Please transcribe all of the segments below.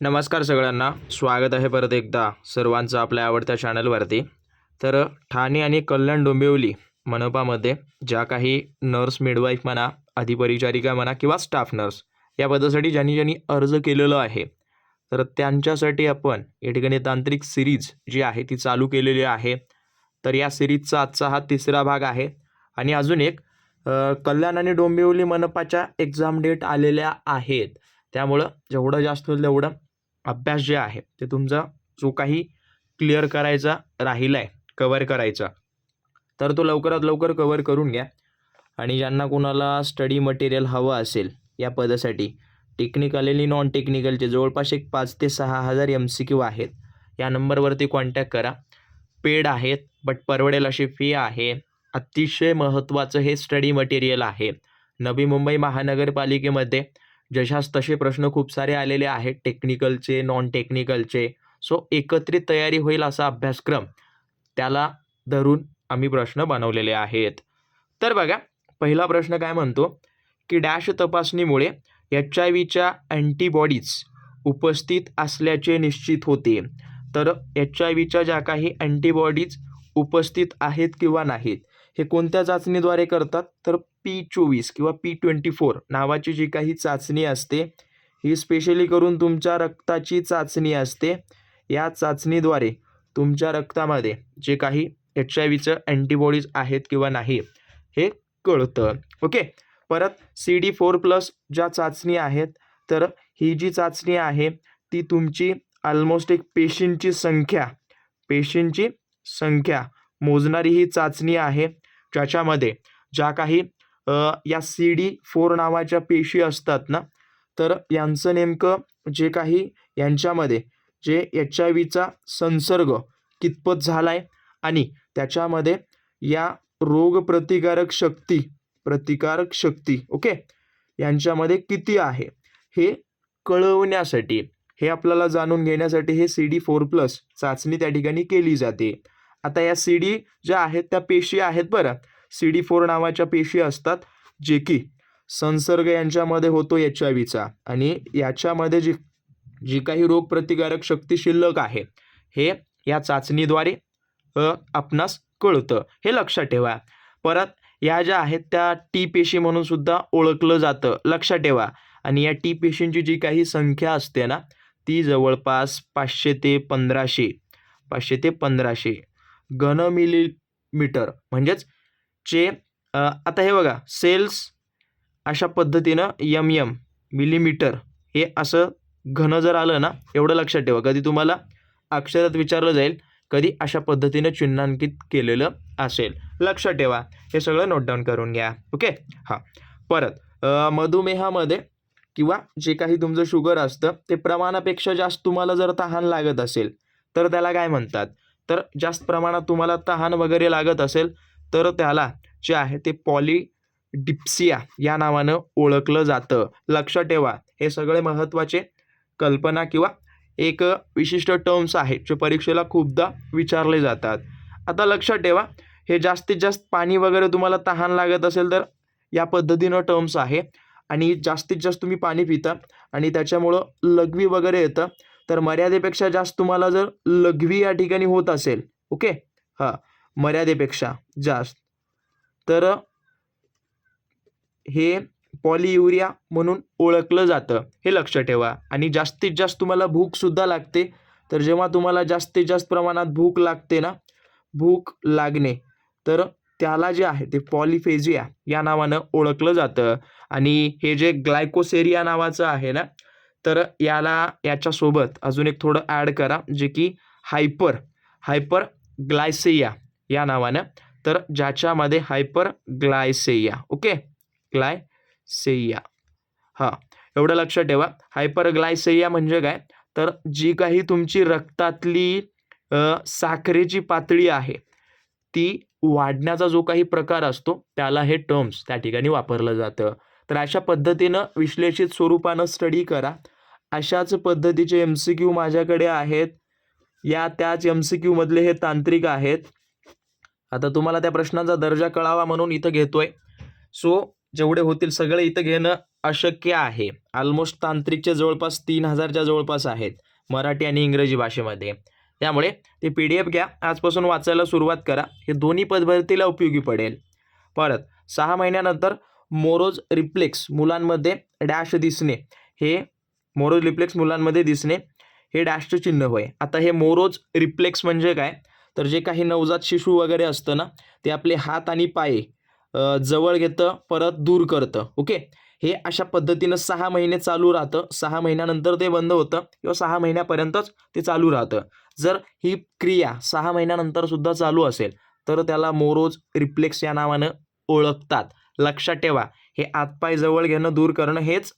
नमस्कार सगळ्यांना. स्वागत आहे परत एकदा सर्वांचं आपल्या आवडत्या चॅनलवरती तर ठाणे आणि कल्याण डोंबिवली मनपामध्ये ज्या काही नर्स मिडवाईफ म्हणा अधिपरिचारिका म्हणा किंवा स्टाफ नर्स या पदासाठी ज्यांनी ज्यांनी अर्ज केलेला आहे तर त्यांच्यासाठी आपण या ठिकाणी तांत्रिक सिरीज जी आहे ती चालू केलेली आहे. तर या सिरीजचा आजचा हा तिसरा भाग आहे. आणि अजून एक कल्याण आणि डोंबिवली मनपाच्या एक्झाम डेट आलेल्या आहेत. त्यामुळं जेवढं जास्त होईल तेवढं अभ्यास जे आहे ते तुमचा जो काही क्लिअर करायचा राहिला आहे कवर करायचा तर तो लवकरात लवकर कवर करून घ्या. आणि ज्यांना कोणाला स्टडी मटेरियल हवं असेल या पदासाठी टेक्निकल आणि नॉन टेक्निकलचे जवळपास एक पाच ते सहा हजार एम सी क्यू आहेत या नंबरवरती कॉन्टॅक्ट करा. पेड आहेत बट परवडेल अशी फी आहे. अतिशय महत्त्वाचं हे स्टडी मटेरियल आहे. नवी मुंबई महानगरपालिकेमध्ये जशास तसे प्रश्न खूप सारे आलेले आहेत टेक्निकलचे नॉन टेक्निकलचे सो एकत्रित तयारी होईल असा अभ्यासक्रम. त्याला धरून आम्ही प्रश्न बनवलेले आहेत. तर बघा पहिला प्रश्न काय म्हणतो? की डॅश तपासणीमुळे एच आय व्हीच्या अँटीबॉडीज उपस्थित असल्याचे निश्चित होते. तर एच आय व्हीच्या ज्या काही अँटीबॉडीज उपस्थित आहेत किंवा नाहीत हे कोणत्या चाचणीद्वारे करतात? तर पी चोवीस किंवा पी ट्वेंटी फोर नावाची जी काही चाचणी असते ही स्पेशली करून तुमच्या रक्ताची चाचणी असते. या चाचणीद्वारे तुमच्या रक्तामध्ये जे काही एच आय व्हीचं अँटीबॉडीज आहेत किंवा नाही हे कळतं. ओके? परत सी डी फोर प्लस ज्या चाचणी आहेत तर ही जी चाचणी आहे ती तुमची ऑलमोस्ट एक पेशींची संख्या पेशींची संख्या मोजणारी ही चाचणी आहे. ज्याच्यामध्ये ज्या काही या सी डी फोर नावाच्या पेशी असतात ना तर यांचं नेमकं जे काही यांच्यामध्ये जे एच आय व्हीचा संसर्ग कितपत झाला आहे आणि त्याच्यामध्ये या रोगप्रतिकारक शक्ती प्रतिकारक शक्ती ओके यांच्यामध्ये किती आहे हे कळवण्यासाठी हे आपल्याला जाणून घेण्यासाठी हे सी डी फोर प्लस चाचणी त्या ठिकाणी केली जाते. आता या सी डी ज्या आहेत त्या पेशी आहेत बरं. सी डी फोर नावाच्या पेशी असतात जे की संसर्ग यांच्यामध्ये होतो एच आय व्हीचा आणि याच्यामध्ये जी जी काही रोगप्रतिकारक शक्ती शिल्लक आहे हे या चाचणीद्वारे आपणास कळतं. हे लक्षात ठेवा. परत या ज्या आहेत त्या टी पेशी म्हणून सुद्धा ओळखलं जातं. लक्षात ठेवा. आणि या टी पेशींची जी काही संख्या असते ना ती जवळपास पाचशे ते पंधराशे. पाचशे ते पंधराशे. घन मिलीमीटर म्हणजेच जे आता हे बघा सेल्स अशा पद्धतीनं यम यम मिलीमीटर हे असं घन जर आलं ना एवढं लक्षात ठेवा. कधी तुम्हाला अक्षरात विचारलं जाईल कधी अशा पद्धतीनं चिन्हांकित केलेलं असेल. लक्षात ठेवा. हे सगळं नोट डाऊन करून घ्या. ओके हां. परत मधुमेहामध्ये किंवा जे काही तुमचं शुगर असतं ते प्रमाणापेक्षा जास्त तुम्हाला जर तहान लागत असेल तर त्याला काय म्हणतात? तर जास्त प्रमाणात तुम्हाला तहान वगैरे लागत असेल तर त्याला जे आहे ते पॉली डिप्सिया या नावानं ओळखलं जातं. लक्षात ठेवा हे सगळे महत्त्वाचे कल्पना किंवा एक विशिष्ट टर्म्स आहेत जे परीक्षेला खूपदा विचारले जातात. आता लक्षात ठेवा हे जास्तीत जास्त पाणी वगैरे तुम्हाला तहान लागत असेल तर या पद्धतीनं टर्म्स आहे. आणि जास्तीत जास्त तुम्ही पाणी पिता आणि त्याच्यामुळं लघवी वगैरे येतं. तर मर्यादेपेक्षा जास्त तुम्हाला जर लघवी या ठिकाणी होत असेल ओके? हां मर्यादेपेक्षा जास्त. तर हे पॉलियुरिया म्हणून ओळखलं जातं हे लक्ष ठेवा. आणि जास्तीत जास्त तुम्हाला भूकसुद्धा लागते. तर जेव्हा तुम्हाला जास्तीत जास्त प्रमाणात भूक लागते ना भूक लागणे तर त्याला जे आहे ते पॉलिफेजिया या नावानं ओळखलं जातं. आणि हे जे ग्लायकोसेरिया नावाचं आहे ना तर याला याच्यासोबत अजून एक थोडं ॲड करा जे की हायपर हायपर ग्लायसेया या नावानं. तर ज्याच्यामध्ये हायपर ग्लायसेया ओके ग्लायसेया हां एवढं लक्षात ठेवा. हायपर ग्लायसेया म्हणजे काय? तर जी काही तुमची रक्तातली साखरेची पातळी आहे ती वाढण्याचा जो काही प्रकार असतो त्याला हे टर्म्स त्या ठिकाणी वापरलं जातं. तर अशा पद्धतीनं विश्लेषित स्वरूपानं स्टडी करा. अशाच पद्धतीचे एम सी क्यू माझ्याकडे आहेत. या त्याच एम सी क्यूमधले हे तांत्रिक आहेत. आता तुम्हाला त्या प्रश्नांचा दर्जा कळावा म्हणून इथं घेतोय. सो जेवढे होतील सगळे इथं घेणं अशक्य आहे. ऑलमोस्ट तांत्रिकच्या जवळपास तीन हजारच्या जवळपास आहेत. मराठी आणि इंग्रजी भाषेमध्ये. त्यामुळे ते पी डी एफ घ्या. आजपासून वाचायला सुरुवात करा. हे दोन्ही पदभरतीला उपयोगी पडेल. परत सहा महिन्यानंतर मोरोज रिप्लेक्स मुलांमध्ये डॅश दिसणे. हे मोरोज रिफ्लेक्स मुलांमध्ये दिसणे हे डॅशचं चिन्ह होय. आता हे मोरोज रिफ्लेक्स म्हणजे काय? तर जे काही नवजात शिशु वगैरे असतं ना ते आपले हात आणि पाय जवळ घेतं परत दूर करतं. ओके? हे अशा पद्धतीनं सहा महिने चालू राहतं. सहा महिन्यानंतर ते बंद होतं किंवा सहा महिन्यापर्यंतच ते चालू राहतं. जर ही क्रिया सहा महिन्यानंतर सुद्धा चालू असेल तर त्याला मोरोज रिफ्लेक्स या नावानं ओळखतात. लक्षात ठेवा हे आतपाय जवळ घेणं दूर करणं हेच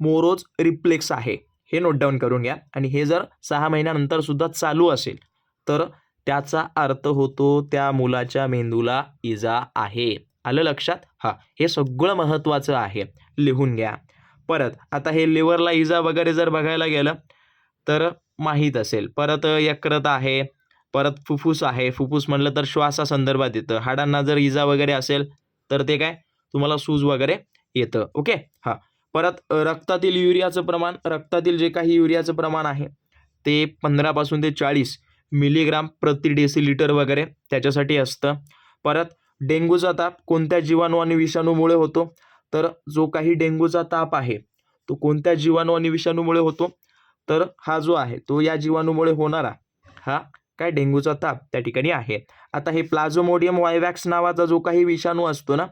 मोरोज रिप्लेक्स आहे. हे नोट डाऊन करून घ्या. आणि हे जर सहा महिन्यानंतर सुद्धा चालू असेल तर त्याचा अर्थ होतो त्या मुलाच्या मेंदूला इजा आहे. आलं लक्षात? हां हे सगळं महत्त्वाचं आहे. लिहून घ्या. परत आता हे लिव्हरला इजा वगैरे जर बघायला गेलं तर माहीत असेल. परत यकृत आहे परत फुफ्फुस आहे. फुफ्फुस म्हटलं तर श्वासासंदर्भात येतं. हाडांना जर इजा वगैरे असेल तर ते काय? तुम्हाला सूज वगैरे येतं. ओके? हां. परत रक्तातील युरियाचं प्रमाण रक्तातील जे काही युरियाचं प्रमाण आहे ते पंधरापासून ते चाळीस मिलीग्राम प्रति डेसिलिटर वगैरे त्याच्यासाठी असतं. परत डेंग्यूचा ताप कोणत्या जीवाणू आणि विषाणूमुळे होतो? तर जो काही डेंग्यूचा ताप आहे तो कोणत्या जीवाणू आणि विषाणूमुळे होतो? तर हा जो आहे तो या जीवाणूमुळे होणारा हा काय डेंग्यूचा ताप त्या ठिकाणी आहे. आता हे प्लाझोमोडियम वायवॅक्स नावाचा जो काही विषाणू असतो ना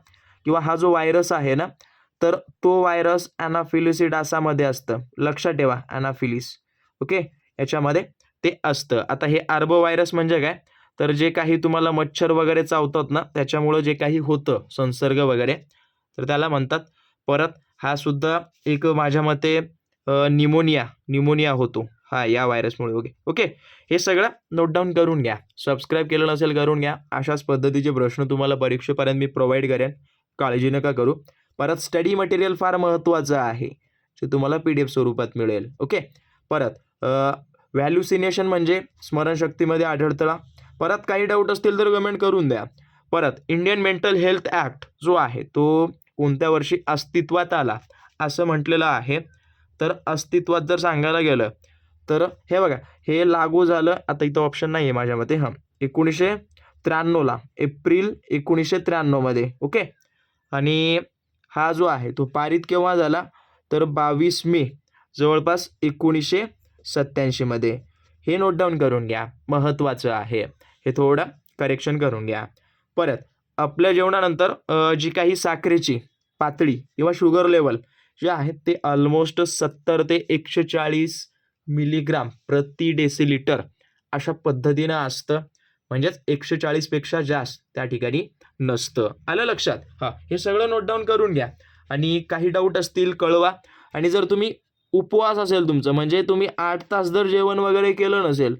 किंवा हा जो व्हायरस आहे ना तर तो व्हायरस अॅनाफिलिसी डासामध्ये असतं. लक्षात ठेवा अनाफिलिस ओके याच्यामध्ये ते असतं. आता हे आर्बो व्हायरस म्हणजे काय? तर जे काही तुम्हाला मच्छर वगैरे चावतात ना त्याच्यामुळं जे काही होतं संसर्ग वगैरे तर त्याला म्हणतात. परत हा सुद्धा एक माझ्या मते निमोनिया निमोनिया होतो. हा या व्हायरसमुळे ओके ओके हे सगळं नोट डाऊन करून घ्या. सबस्क्राईब केलं नसेल करून घ्या. अशाच पद्धतीचे प्रश्न तुम्हाला परीक्षेपर्यंत मी प्रोव्हाइड करेन. काळजी नका करू. परत स्टडी मटेरियल फार महत्त्वाचं आहे जे तुम्हाला पी डी एफ स्वरूपात मिळेल. ओके परत व्हॅल्युसिनेशन म्हणजे स्मरणशक्तीमध्ये आढळतळा. परत काही डाऊट असतील तर कमेंट करून द्या. परत इंडियन मेंटल हेल्थ ॲक्ट जो आहे तो कोणत्या वर्षी अस्तित्वात आला? असं म्हटलेलं आहे. तर अस्तित्वात जर सांगायला गेलं तर हे बघा हे लागू झालं आता इथं ऑप्शन नाही आहे माझ्या मते हां. एकोणीसशे त्र्याण्णवला एप्रिल एकोणीसशे त्र्याण्णवमध्ये. ओके आणि हा जो आहे तो पारित केव्हा झाला? तर बावीस मे जवळपास एकोणीसशे सत्याऐंशीमध्ये हे नोट डाऊन करून घ्या. महत्त्वाचं आहे. हे थोडं करेक्शन करून घ्या. परत आपल्या जेवणानंतर जी काही साखरेची पातळी किंवा शुगर लेवल जे आहेत ते ऑलमोस्ट सत्तर ते एकशे चाळीस मिलीग्राम प्रति डेसिलिटर अशा पद्धतीनं असतं. म्हणजेच एकशे चाळीसपेक्षा जास्त त्या ठिकाणी नसतं. आलं लक्षात? हां हे सगळं नोट डाऊन करून घ्या. आणि काही डाऊट असतील कळवा. आणि जर तुम्ही उपवास असेल तुमचं म्हणजे तुम्ही आठ तास जर जेवण वगैरे केलं नसेल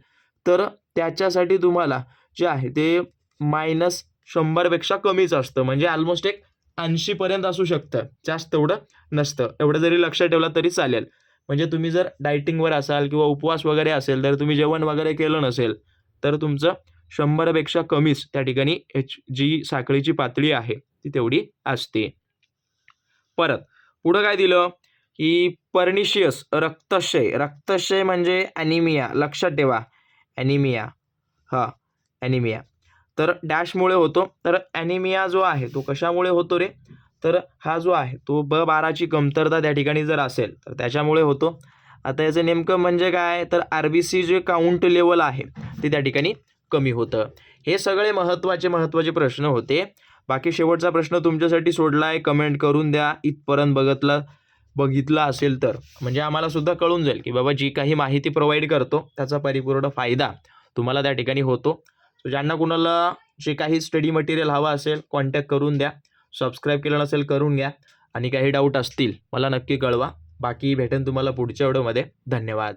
तर त्याच्यासाठी तुम्हाला जे आहे ते मायनस शंभरपेक्षा कमीच असतं. म्हणजे ऑलमोस्ट एक ऐंशीपर्यंत असू शकतं. जास्त एवढं नसतं. एवढं जरी लक्षात ठेवलं तरी चालेल. म्हणजे तुम्ही जर डायटिंगवर असाल किंवा उपवास वगैरे असेल तर तुम्ही जेवण वगैरे केलं नसेल तर तुमचं शंभरपेक्षा कमीच त्या ठिकाणी एच जी साखळीची पातळी आहे ती तेवढी असते. परत पुढं काय दिलं? की पर्निशियस रक्तक्षय. रक्तक्षय म्हणजे ॲनिमिया लक्षात ठेवा. ॲनिमिया हा ॲनिमिया तर डॅशमुळे होतो. तर ॲनिमिया जो आहे तो कशामुळे होतो रे? तर हा जो आहे तो ब बाराची कमतरता त्या ठिकाणी जर असेल तर त्याच्यामुळे होतो. आता याचं नेमकं म्हणजे काय? तर आर बी सी जे काउंट लेवल आहे ते त्या ठिकाणी कमी होतं. हे सगळे महत्त्वाचे महत्त्वाचे प्रश्न होते. बाकी शेवटचा प्रश्न तुमच्यासाठी सोडला आहे कमेंट करून द्या. इथपर्यंत बघतला बघितला असेल तर. म्हणजे आम्हाला सुद्धा कळून जाईल की बाबा जी काही माहिती प्रोव्हाइड करतो त्याचा परिपूर्ण फायदा तुम्हाला त्या ठिकाणी होतो. सो ज्यांना कुणाला जे काही स्टडी मटेरियल हवं असेल कॉन्टॅक्ट करून द्या. सबस्क्राईब केलं नसेल करून घ्या. आणि काही डाऊट असतील मला नक्की कळवा. बाकी भेटेन तुम्हाला पुढच्या व्हिडिओमध्ये धन्यवाद.